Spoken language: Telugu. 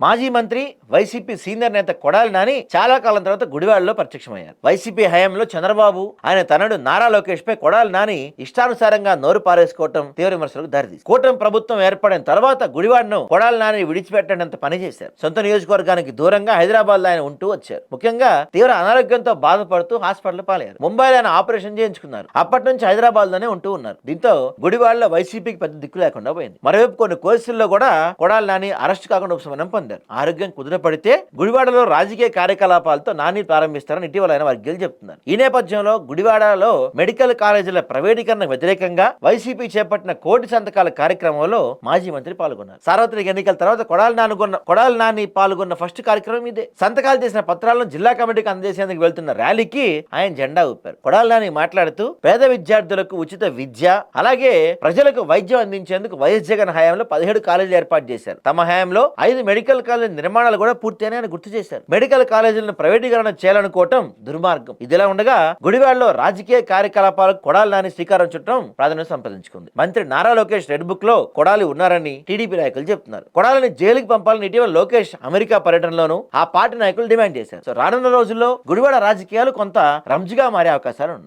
మాజీ మంత్రి వైసీపీ సీనియర్ నేత కొడాలి నాని చాలా కాలం తర్వాత గుడివాడలో ప్రత్యక్షమయ్యారు. వైసీపీ హయాంలో చంద్రబాబు ఆయన తనడు నారా లోకేష్ పై కొడాలి నాని ఇష్టానుసారంగా నోరు పారేసుకోవటం తీవ్ర విమర్శలకు దారితీసింది. కూటమి ప్రభుత్వం ఏర్పడిన తర్వాత గుడివాడను కొడాలి నాని విడిచిపెట్టడంత పని చేశారు సొంత నియోజకవర్గానికి దూరంగా హైదరాబాద్లో ఆయన ఉంటూ వచ్చారు. ముఖ్యంగా తీవ్ర అనారోగ్యంతో బాధపడుతూ హాస్పిటల్ పాలయ్యారు. ముంబైలో ఆయన ఆపరేషన్ చేయించుకున్నారు. అప్పటి నుంచి హైదరాబాద్లోనే ఉంటూ ఉన్నారు. దీంతో గుడివాడలో వైసీపీకి పెద్ద దిక్కు లేకుండా పోయింది. మరోవైపు కొన్ని కోర్సుల్లో కూడా కొడాలి నాని అరెస్ట్ కాకుండా ఉపశమనం పొందారు. ఆరోగ్యం కుదురపడితే గుడివాడలో రాజకీయ కార్యకలాపాలతో నాని ప్రారంభిస్తారని ఇటీవల ఆయన వర్గీయులు చెప్తున్నారు. ఈ నేపథ్యంలో గుడివాడలో మెడికల్ కాలేజీల ప్రైవేటీకరణ వ్యతిరేకంగా వైసీపీ చేపట్టిన కోటి సంతకాల కార్యక్రమంలో మాజీ మంత్రి పాల్గొన్నారు. సార్వత్రిక ఎన్నికల తర్వాత కొడాలి నానుగొన్న కొడాలి నాని పాల్గొన్న ఫస్ట్ కార్యక్రమం ఇదే. సంతకాలు చేసిన పత్రాలను జిల్లా కమిటీకి అందజేసేందుకు వెళ్తున్న ర్యాలీకి ఆయన జెండా ఊపారు. కొడాలి నాని మాట్లాడుతూ పేద విద్యార్థులకు ఉచిత విద్య అలాగే ప్రజలకు వైద్యం అందించేందుకు వైఎస్ జగన్ హయాంలో పదిహేడు కాలేజీలు ఏర్పాటు చేశారు. తమ హయాంలో ఐదు మెడికల్ కాలేజ్ నిర్మాణాలు కూడా పూర్తయినాయని ఆయన గుర్తు చేశారు. మెడికల్ కాలేజీలను ప్రైవేటీకరణ చేయాలనుకోవటం దుర్మార్గం. ఇదిలా ఉండగా గుడివాడలో రాజకీయ కార్యకలాపాలకు కొడాలి నాని శ్రీకారం చుట్టడం ప్రాధాన్యత సంపాదించుకుంది. మంత్రి నారా లోకేష్ రెడ్ బుక్లో కొడాలి ఉన్నారని టీడీపీ నాయకులు చెప్తున్నారు. కొడాలిని జైలుకి పంపాలని ఇటీవల లోకేష్ అమెరికా పర్యటనలోనూ ఆ పార్టీ నాయకులు డిమాండ్ చేశారు. సో రానున్న రోజుల్లో గుడివాడ రాజకీయాలు కొంత రంజుగా మారే అవకాశాలు ఉన్నాయి.